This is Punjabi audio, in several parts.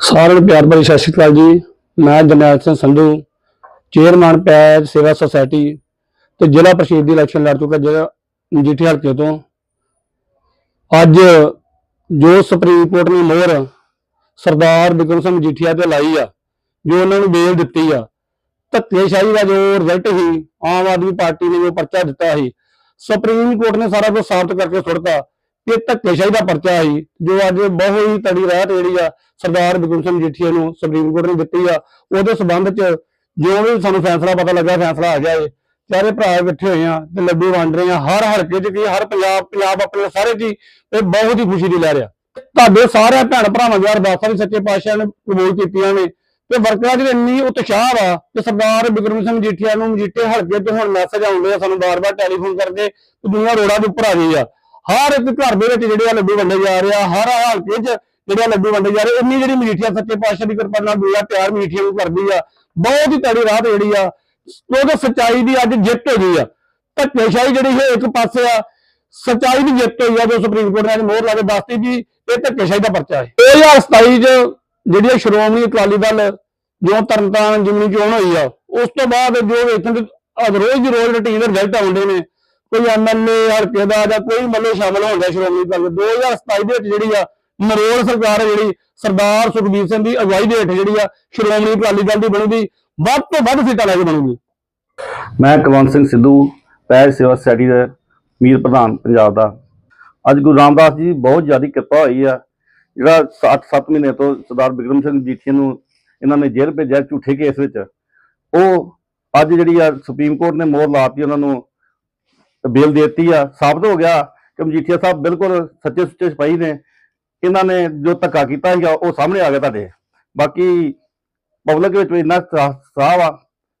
ਸਾਰਿਆਂ ਨੂੰ ਪਿਆਰ ਭਰੀ ਸਤਿ ਸ਼੍ਰੀ ਅਕਾਲ ਜੀ। ਮੈਂ ਜਰਨੈਲ ਸਿੰਘ ਸੰਧੂ, ਚੇਅਰਮੈਨ ਪੈਰ ਸੇਵਾ ਸੁਸਾਇਟੀ ਤੇ ਜ਼ਿਲ੍ਹਾ ਪ੍ਰੀਸ਼ਦ ਦੀ ਇਲੈਕਸ਼ਨ ਲੜ ਚੁੱਕਾ ਜਿਹੜਾ ਮਜੀਠੀ ਹਲਕੇ ਤੋਂ। ਅੱਜ ਜੋ ਸੁਪਰੀਮ ਕੋਰਟ ਨੇ ਮੋਹਰ ਸਰਦਾਰ ਬਿਕਰਮ ਸਿੰਘ ਮਜੀਠੀਆ ਤੇ ਲਾਈ ਆ, ਜੋ ਉਹਨਾਂ ਨੂੰ ਬੇਲ ਦਿੱਤੀ ਆ, ਧੱਕੇਸ਼ਾਹੀ ਦਾ ਜੋ ਰਿਜ਼ਲਟ ਸੀ, ਆਮ ਆਦਮੀ ਪਾਰਟੀ ਨੇ ਜੋ ਪਰਚਾ ਦਿੱਤਾ ਸੀ, ਸੁਪਰੀਮ ਕੋਰਟ ਨੇ ਸਾਰਾ ਕੁਝ ਸਾਬਤ ਕਰਕੇ ਸੁੱਟਤਾ ਇਹ ਧੱਕੇਸ਼ਾਹੀ ਦਾ ਪਰਚਾ ਸੀ, ਜੋ ਅੱਜ ਬਹੁਤ ਹੀ ਤੜੀ ਰਾਹਤ ਜਿਹੜੀ ਆ, ਸਰਦਾਰ ਬਿਕਰਮ ਸਿੰਘ ਮਜੀਠੀਆ ਨੂੰ ਸੁਪਰੀਮ ਕੋਰਟ ਨੇ ਦਿੱਤੀ ਆ। ਉਹਦੇ ਸਬੰਧ ਚ ਜੋ ਵੀ ਸਾਨੂੰ ਫੈਸਲਾ ਪਤਾ ਲੱਗਾ, ਫੈਸਲਾ ਆ ਗਿਆ ਏ ਚਾਰੇ ਭਰਾ ਇਕੱਠੇ ਹੋਏ ਆ ਤੇ ਲੱਡੂ ਵੰਡ ਰਹੇ ਆ। ਹਰ ਹਲਕੇ ਚ ਕੀ ਹਰ ਪੰਜਾਬ ਪੰਜਾਬ ਆਪਣੇ ਸਾਰੇ ਜੀ ਇਹ ਬਹੁਤ ਹੀ ਖੁਸ਼ੀ ਦੀ ਲੈ ਰਿਹਾ ਤੁਹਾਡੇ ਸਾਰੇ ਭੈਣ ਭਰਾਵਾਂ ਦੀਆਂ ਅਰਦਾਸਾਂ ਵੀ ਸੱਚੇ ਪਾਤਸ਼ਾਹ ਨੇ ਕਬੂਲ ਕੀਤੀਆਂ ਨੇ। ਤੇ ਵਰਕਰਾਂ ਦੀ ਇੰਨੀ ਉਤਸ਼ਾਹ ਵਾ ਕਿ ਸਰਦਾਰ ਬਿਕਰਮ ਸਿੰਘ ਮਜੀਠੀਆ ਨੂੰ ਮਜੀਠੇ ਹਲਕੇ ਤੋਂ ਹੁਣ ਮੈਸੇਜ ਆਉਂਦੇ ਆ ਸਾਨੂੰ ਬਾਰ-ਬਾਰ ਟੈਲੀਫੋਨ ਕਰਕੇ ਕਿ ਦੁਨੀਆ ਰੋਡਾਂ ਦੇ ਉੱਪਰ ਆ ਗਈ ਆ। ਹਰ ਇੱਕ ਘਰ ਦੇ ਵਿੱਚ ਜਿਹੜੇ ਆ ਲੱਡੂ ਵੰਡੇ ਜਾ ਰਹੇ ਆ, ਹਰ ਹਲਕੇ 'ਚ ਜਿਹੜੇ ਆ ਲੱਡੂ ਵੰਡੇ ਜਾ ਰਹੇ ਇੰਨੀ ਜਿਹੜੀ ਮਜੀਠੀਆ ਸੱਚੇ ਪਾਤਸ਼ਾਹ ਦੀ ਕਿਰਪਾ ਨਾਲ ਦੁਨੀਆ ਪਿਆਰ ਮਜੀਠੀਆ ਨੂੰ ਕਰਦੀ ਆ, ਬਹੁਤ ਹੀ ਤੜੀ ਰਾਤ ਜਿਹੜੀ ਆ ਉਹਦੇ ਸੱਚਾਈ ਦੀ ਅੱਜ ਜਿੱਤ ਹੋ ਗਈ ਆ, ਧੱਕੇਸ਼ਾਹੀ ਜਿਹੜੀ ਹੈ ਇੱਕ ਪਾਸੇ ਆ, ਸੱਚਾਈ ਦੀ ਜਿੱਤ ਹੋਈ ਆ, ਜੋ ਸੁਪਰੀਮ ਕੋਰਟ ਨੇ ਅੱਜ ਮੋਹਰ ਲਾ ਕੇ ਦੱਸਤੀ ਜੀ, ਇਹ ਧੱਕੇਸ਼ਾਹੀ ਦਾ ਪਰਚਾ ਹੈ। 2027 ਚ ਜਿਹੜੀ ਇਹ ਸ਼੍ਰੋਮਣੀ ਅਕਾਲੀ ਦਲ ਜੋ ਤਰਨਤਾਰਨ ਜਿਮਨੀ ਚੋਣ ਹੋਈ ਆ, ਉਸ ਤੋਂ ਬਾਅਦ ਜੋ ਵੇਖਣ ਦੇ ਰੋਜ਼ ਦੀ ਰੋਜ਼ ਰੁਟੀਨ ਦੇ ਰਿਜ਼ਲਟ ਆਉਂਦੇ ਨੇ ਕੋਈ ਐਮਐਲਏ ਹਲਕੇ ਦਾ ਜਾਂ ਕੋਈ ਮੱਲੇ ਸ਼ਾਮਲ ਹੋ ਗਿਆ ਸ਼੍ਰੋਮਣੀ ਅਕਾਲੀ 2027 ਦੇ ਵਿੱਚ ਜਿਹੜੀ ਆ ਮਰੋੜ ਸਰਕਾਰ ਜਿਹੜੀ, ਸਰਦਾਰ ਸੁਖਬੀਰ ਸਿੰਘ ਦੀ ਅਗਵਾਈ ਦੇ ਹੇਠ ਜਿਹੜੀ ਆ ਸ਼੍ਰੋਮਣੀ ਅਕਾਲੀ ਦਲ ਦੀ ਬਣੂਗੀ, ਵੱਧ ਤੋਂ ਵੱਧ ਸੀਟਾਂ ਲੈ ਕੇ ਬਣੂਗੀ। ਮੈਂ ਕੁਲਵੰਤ ਸਿੰਘ ਸਿੱਧੂ, ਪੈਰ ਸੇਵਾ ਸੁਸਾਇਟੀ ਦਾ ਮੀਰ ਪ੍ਰਧਾਨ ਪੰਜਾਬ ਦਾ। ਅੱਜ ਗੁਰੂ ਰਾਮਦਾਸ ਜੀ ਬਹੁਤ ਜ਼ਿਆਦਾ ਕਿਰਪਾ ਹੋਈ ਆ। ਜਿਹੜਾ 7-7 ਮਹੀਨੇ ਤੋਂ ਸਰਦਾਰ ਬਿਕਰਮ ਸਿੰਘ ਜੀਠੀਆ ਨੂੰ ਇਹਨਾਂ ਨੇ ਜੇਲ੍ਹ ਭੇਜਿਆ ਝੂਠੇ ਕੇਸ ਵਿੱਚ। ਉਹ ਅੱਜ ਜਿਹੜੀ ਆ ਸੁਪਰੀਮ ਕੋਰਟ ਨੇ ਮੋਹਰ ਲਾਤੀ ਉਹਨਾਂ ਨੂੰ ਬੇਲ ਦੇ ਦਿੱਤੀ ਆ ਸਾਬਤ ਹੋ ਗਿਆ। ਕਿ ਮਜੀਠੀਆ ਸਾਹਿਬ ਬਿਲਕੁਲ ਸੱਚੇ ਸੁੱਚੇ ਸਿਪਾਹੀ ਨੇ। ਇਹਨਾਂ ਨੇ ਜੋ ਧੱਕਾ ਕੀਤਾ ਸੀਗਾ ਉਹ ਸਾਹਮਣੇ ਆ ਗਿਆ ਤੁਹਾਡੇ। ਬਾਕੀ ਪਬਲਿਕ ਵਿੱਚ ਵੀ ਇੰਨਾ ਸਾਹ ਆ।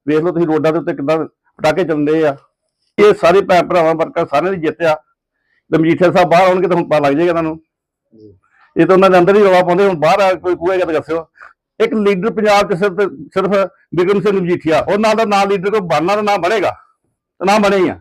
ਵੇਖ ਲਓ ਤੁਸੀਂ ਰੋਡਾਂ ਦੇ ਉੱਤੇ ਕਿੱਦਾਂ ਪਟਾਕੇ ਚੱਲਦੇ ਆ। ਇਹ ਸਾਰੇ ਭੈਣ ਭਰਾਵਾਂ ਵਰਕਰ ਸਾਰਿਆਂ ਦੀ ਜਿੱਤ ਆ ਤੇ ਮਜੀਠੀਆ ਸਾਹਿਬ ਬਾਹਰ ਆਉਣਗੇ ਤਾਂ ਹੁਣ ਪਤਾ ਲੱਗ ਜਾਏਗਾ ਤੁਹਾਨੂੰ। ਇਹ ਤਾਂ ਉਹਨਾਂ ਦੇ ਅੰਦਰ ਹੀ ਰੌਲਾ ਪਾਉਂਦੇ ਹੁਣ ਬਾਹਰ ਆ ਕੋਈ ਕੂਏਗਾ ਤਾਂ ਦੱਸਿਓ। ਇੱਕ ਲੀਡਰ ਪੰਜਾਬ 'ਚ ਸਿਰਫ ਸਿਰਫ ਬਿਕਰਮ ਸਿੰਘ ਮਜੀਠੀਆ ਉਹ ਨਾਲ ਦਾ ਨਾਂ ਲੀਡਰ ਕੋਈ ਬਣਨਾ ਤਾਂ ਨਾ ਬਣੇਗਾ। ਤਾਂ ਨਾ ਬਣੇ ਹੀ ਆ।